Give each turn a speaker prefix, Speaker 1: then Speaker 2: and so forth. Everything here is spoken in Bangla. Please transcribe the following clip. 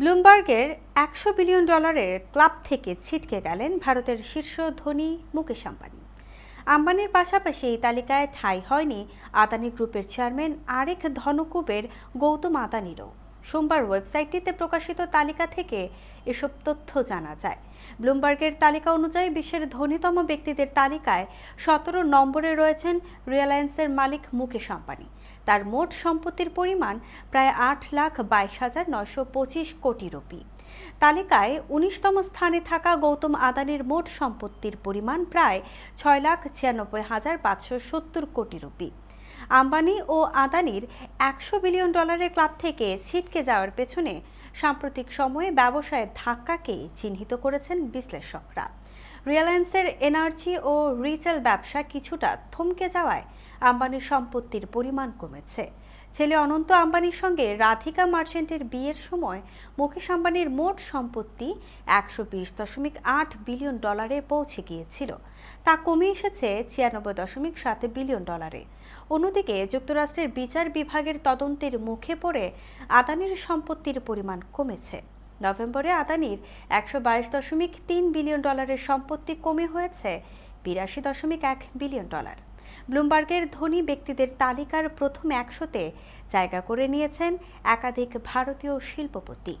Speaker 1: ব্লুমবার্গের একশো বিলিয়ন ডলারের ক্লাব থেকে ছিটকে গেলেন ভারতের শীর্ষ ধনী মুকেশ আম্বানি। আম্বানির পাশাপাশি এই তালিকায় ঠাঁই হয়নি আদানি গ্রুপের চেয়ারম্যান আরেক ধনকুবের গৌতম আদানিরও। সোমবার ওয়েবসাইটটিতে প্রকাশিত তালিকা থেকে এসব তথ্য জানা যায়। ব্লুমবার্গের তালিকা অনুযায়ী বিশ্বের ধনীতম ব্যক্তিদের তালিকায় সতেরো নম্বরে রয়েছেন রিলায়েন্সের মালিক মুকেশ আম্বানি। তার মোট সম্পত্তির পরিমাণ প্রায় আট লাখ বাইশ হাজার নয়শো পঁচিশ কোটি রুপি। তালিকায় উনিশতম স্থানে থাকা গৌতম আদানির মোট সম্পত্তির পরিমাণ প্রায় ছয় লাখ ছিয়ানব্বই হাজার পাঁচশো সত্তর কোটি রুপি। আম্বানি ও আদানির একশো বিলিয়ন ডলারের ক্লাব থেকে ছিটকে যাওয়ার পেছনে সাম্প্রতিক সময়ে ব্যবসায়ের ধাক্কাকে চিহ্নিত করেছেন বিশ্লেষকরা। রিলায়েন্সের এনার্জি ও রিটেল ব্যবসা কিছুটা থমকে যাওয়ায় আম্বানির সম্পত্তির পরিমাণ কমেছে। ছেলে অনন্ত আম্বানির সঙ্গে রাধিকা মার্চেন্টের বিয়ের সময় মুকেশ আম্বানির মোট সম্পত্তি একশো বিশ দশমিক আট বিলিয়ন ডলারে পৌঁছে গিয়েছিল। তা কমে এসেছে ছিয়ানব্বই দশমিক সাত বিলিয়ন ডলারে। অন্যদিকে যুক্তরাষ্ট্রের বিচার বিভাগের তদন্তের মুখে পড়ে আদানির সম্পত্তির পরিমাণ কমেছে। নভেম্বরে আদানির একশো বাইশ দশমিক তিন বিলিয়ন ডলারের সম্পত্তি কমে হয়েছে বিরাশি দশমিক এক বিলিয়ন ডলার। ব্লুমবার্গের ধনী ব্যক্তিদের তালিকার প্রথম একশোতে জায়গা করে নিয়েছেন একাধিক ভারতীয় শিল্পপতি।